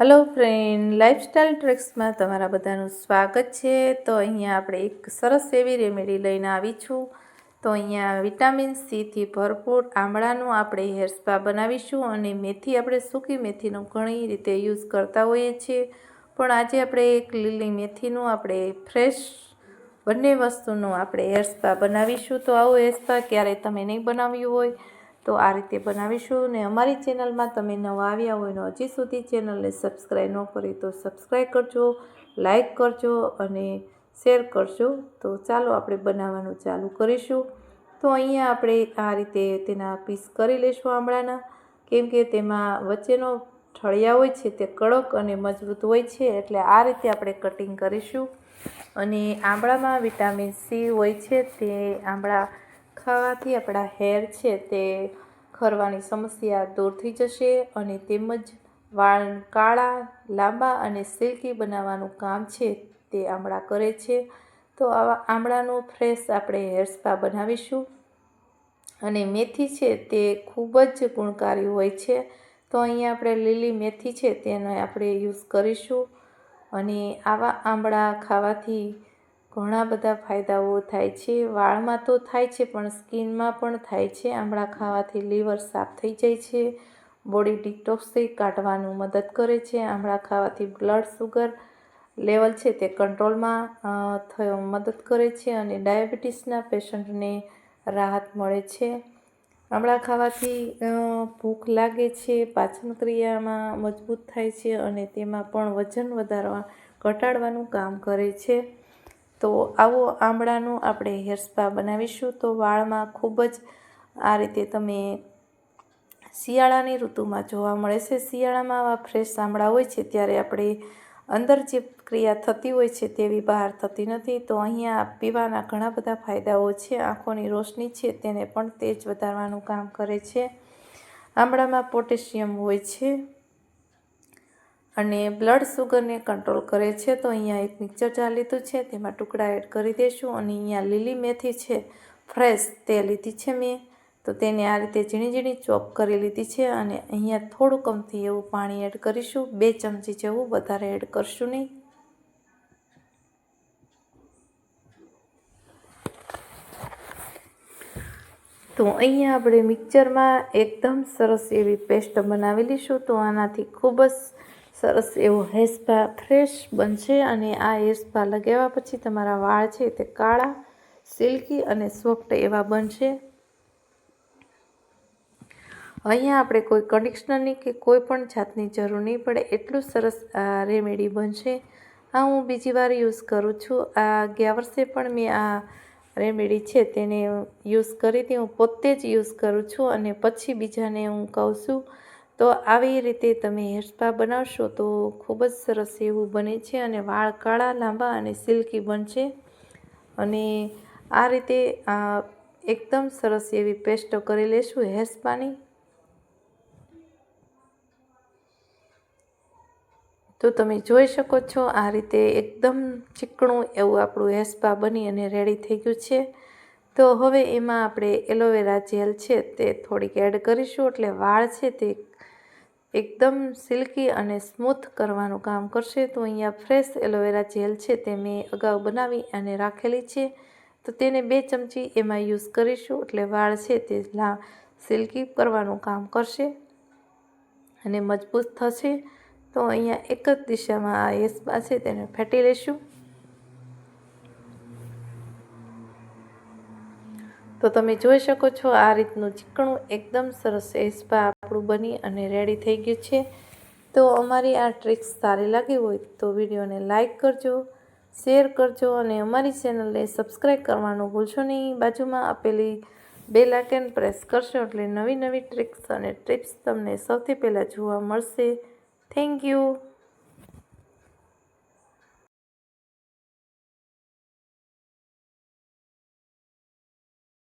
Hello friend lifestyle ટ્રેક્સમાં તમારા બધાનું સ્વાગત છે. તો અહીંયા આપણે એક સરસ એવી રેમેડી લઈને આવી છું. તો અહીંયા વિટામિન સીથી ભરપૂર આમળાનું આપણે હેર સ્પા બનાવીશું અને મેથી આપણે સૂકી મેથીનો ઘણી રીતે યુઝ કરતા હોઈએ છીએ. પણ આજે આપણે એક લીલી મેથીનું આપણે ફ્રેશ બંને વસ્તુનું આપણે હેર સ્પા બનાવીશું. તો આવું હેર સ્પા ક્યારેય તમે નહીં બનાવ્યું હોય. તો આ રીતે બનાવીશું ને અમારી ચેનલમાં તમે નવા આવ્યા હોય ને હજી સુધી ચેનલને સબસ્ક્રાઈબ ન કરી તો સબસ્ક્રાઈબ કરજો લાઈક કરજો અને શેર કરજો. તો ચાલો આપણે બનાવવાનું ચાલુ કરીશું. તો અહીંયા આપણે આ રીતે તેના પીસ કરી લઈશું આમળાના. કેમ કે તેમાં વચ્ચેનો ઠળિયા હોય છે તે કડક અને મજબૂત હોય છે એટલે આ રીતે આપણે કટિંગ કરીશું. અને આંબળામાં વિટામિન સી હોય છે તે આંબળા ખાવાથી આપણા હેર છે તે ખરવાની સમસ્યા દૂર થઈ જશે અને તેમજ વાળ કાળા, લાંબા અને સિલ્કી બનાવવાનું કામ છે તે આમળા કરે છે. તો આવા આમળાનું ફ્રેશ આપણે હેર સ્પા બનાવીશું. અને મેથી છે તે ખૂબ જ ગુણકારી હોય છે. તો અહીંયા આપણે લીલી મેથી છે તેને આપણે યુઝ કરીશું. અને આવા આંબળા ખાવાથી ઘણા બધા ફાયદાઓ થાય છે. વાળમાં તો થાય છે, પણ સ્કિનમાં પણ થાય છે. આમળા ખાવાથી લીવર સાફ થઈ જાય છે. બોડી ડિટોક્સથી કાઢવાનું મદદ કરે છે. આમળા ખાવાથી બ્લડ સુગર લેવલ છે તે કંટ્રોલમાં થયો મદદ કરે છે અને ડાયાબિટીસના પેશન્ટને રાહત મળે છે. આમળા ખાવાથી ભૂખ લાગે છે, પાચન ક્રિયામાં મજબૂત થાય છે અને તેમાં પણ વજન વધારવા, ઘટાડવાનું કામ કરે છે. તો આવો આંબળાનું આપણે હેર સ્પા બનાવીશું. તો વાળમાં ખૂબ જ આ રીતે તમે શિયાળાની ઋતુમાં જોવા મળે છે. શિયાળામાં આવા ફ્રેશ આંબળા હોય છે ત્યારે આપણે અંદર જે ક્રિયા થતી હોય છે તેવી બહાર થતી નથી. તો અહીંયા પીવાના ઘણા બધા ફાયદાઓ છે. આંખોની રોશની છે તેને પણ તેજ વધારવાનું કામ કરે છે. આંબળામાં પોટેશિયમ હોય છે. અને બ્લડ સુગરને કંટ્રોલ કરે છે, તો અહીંયા એક મિક્સર જાર લીધું છે, તેમાં ટુકડા એડ કરી દઈશું અને અહીંયા લીલી મેથી છે ફ્રેશ તે લીધી છે મેં. તો તેને આ રીતે ઝીણી ઝીણી ચોપ કરી લીધી છે અને અહીંયા થોડું કમથી એવું પાણી એડ કરીશું, બે ચમચી જેવું વધારે એડ કરશું નહીં. તો અહીંયા આપણે મિક્સરમાં એકદમ સરસ એવી પેસ્ટ બનાવી લઈશું, તો આનાથી ખૂબ જ સરસ એવો હેર સ્પા ફ્રેશ બનશે અને આ હેર સ્પા લગાવ્યા પછી તમારા વાળ છે તે કાળા, સિલ્કી અને સોફ્ટ એવા બનશે. અહીંયા આપણે કોઈ કન્ડિશનરની કે કોઈ પણ જાતની જરૂર નહીં પડે, એટલું સરસ આ રેમેડી બનશે. આ હું બીજી વાર યુઝ કરું છું. આ ગયા વર્ષે પણ મેં આ રેમેડી છે તેને યુઝ કરી હતી. હું પોતે જ યુઝ કરું છું અને પછી બીજાને હું કહું છું. તો આવી રીતે તમે હેરસ્પા બનાવશો તો ખૂબ જ સરસ એવું બને છે અને વાળ કાળા, લાંબા અને સિલ્કી બનશે. અને આ રીતે એકદમ સરસ એવી પેસ્ટ કરી લેશું હેરસ્પાની તો તમે જોઈ શકો છો આ રીતે એકદમ ચીકણું એવું આપણું હેસ્પા બની અને રેડી થઈ ગયું છે. તો હવે એમાં આપણે એલોવેરા જેલ છે તે થોડીક એડ કરીશું એટલે વાળ છે તે એકદમ સિલ્કી અને સ્મૂથ કરવાનું કામ કરશે, તો અહીંયા ફ્રેશ એલોવેરા જેલ છે તે મેં અગાઉ બનાવી અને રાખેલી છે. તો તેને બે ચમચી એમાં યુઝ કરીશું, એટલે વાળ છે તે લા સિલ્કી કરવાનું કામ કરશે અને મજબૂત થશે. તો અહીંયા એક જ દિશામાં આ એસપા છે તેને ફેટી લઈશું તો તમે જોઈ શકો છો આ રીતનું ચીકણું એકદમ સરસ એસ્પા આપણું બની અને રેડી થઈ ગયું છે. તો અમારી આ ટ્રિક્સ સારી લાગી હોય તો વિડીયોને લાઇક કરજો શેર કરજો અને અમારી ચેનલને સબસ્ક્રાઈબ કરવાનું ભૂલશો નહીં. બાજુમાં આપેલી બે લાઇકન પ્રેસ કરશો એટલે નવી નવી ટ્રિક્સ અને ટિપ્સ તમને સૌથી પહેલાં જોવા મળશે. Thank you